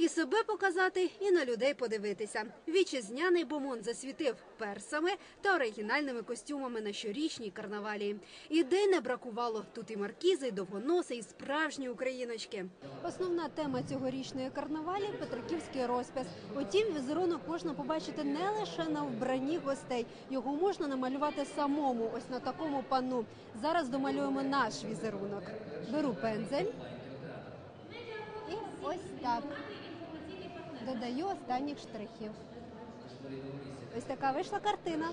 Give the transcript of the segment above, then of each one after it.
І себе показати, і на людей подивитися. Вітчизняний бомон засвітив персами та оригінальними костюмами на щорічній карнавалі. Ідей не бракувало. Тут і маркізи, і довгоноси, і справжні україночки. Основна тема цьогорічної карнавалі Петриківський розпис. Утім, візерунок можна побачити не лише на вбранні гостей. Його можна намалювати самому, ось на такому панну. Зараз домалюємо наш візерунок. Беру пензель. І ось так. Додаю останніх штрихів. Ось така вийшла картина.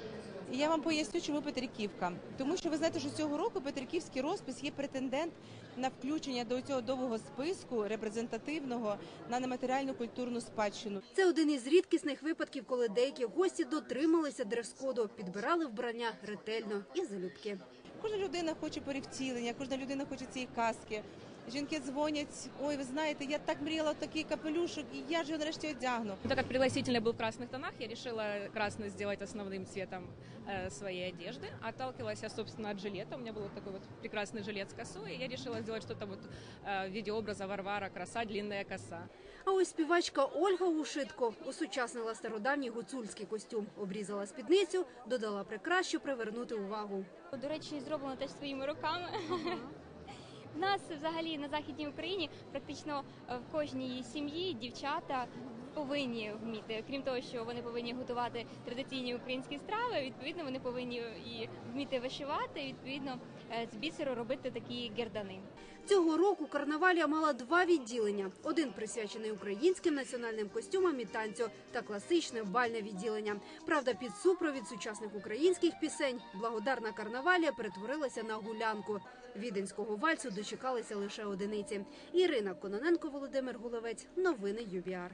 І я вам поясню, чому Петриківка. Тому що ви знаєте, що цього року Петриківський розпис є претендент на включення до цього довгого списку репрезентативного на нематеріальну культурну спадщину. Це один із рідкісних випадків, коли деякі гості дотрималися дрес-коду, підбирали вбрання ретельно і залюбки. Кожна людина хоче порівцілення, кожна людина хоче цієї казки. Жінки дзвонять, ой, ви знаєте, я так мріяла такий капелюшок, і я ж його нарешті одягну. Так как пригласительный был в красных тонах, я решила красный сделать основным цветом э, своей одежды. Отталкивалась я, собственно, от жилета. У меня был вот такой вот прекрасный жилет с косой. И я решила сделать что-то вот э, в виде образа Варвара, краса, длинная коса. А ось співачка Ольга Ушитко усучаснила стародавній гуцульський костюм, обрізала спідницю, додала прикрас, щоб привернути увагу. До речі, зроблено теж своїми руками. Нас взагалі на західній Україні практично е, в кожній сім'ї дівчата повинні вміти, крім того, що вони повинні готувати традиційні українські страви. Відповідно, вони повинні і вміти вишивати. Відповідно, е, з бісеру робити такі гердани. Цього року карнавалія мала два відділення: один присвячений українським національним костюмам і танцю та класичне бальне відділення. Правда, під супровід сучасних українських пісень благодарна карнавалія перетворилася на гулянку. Віденського вальсу дочекалися лише одиниці. Ірина Кононенко, Володимир Гуловець. Новини ЮВІАР.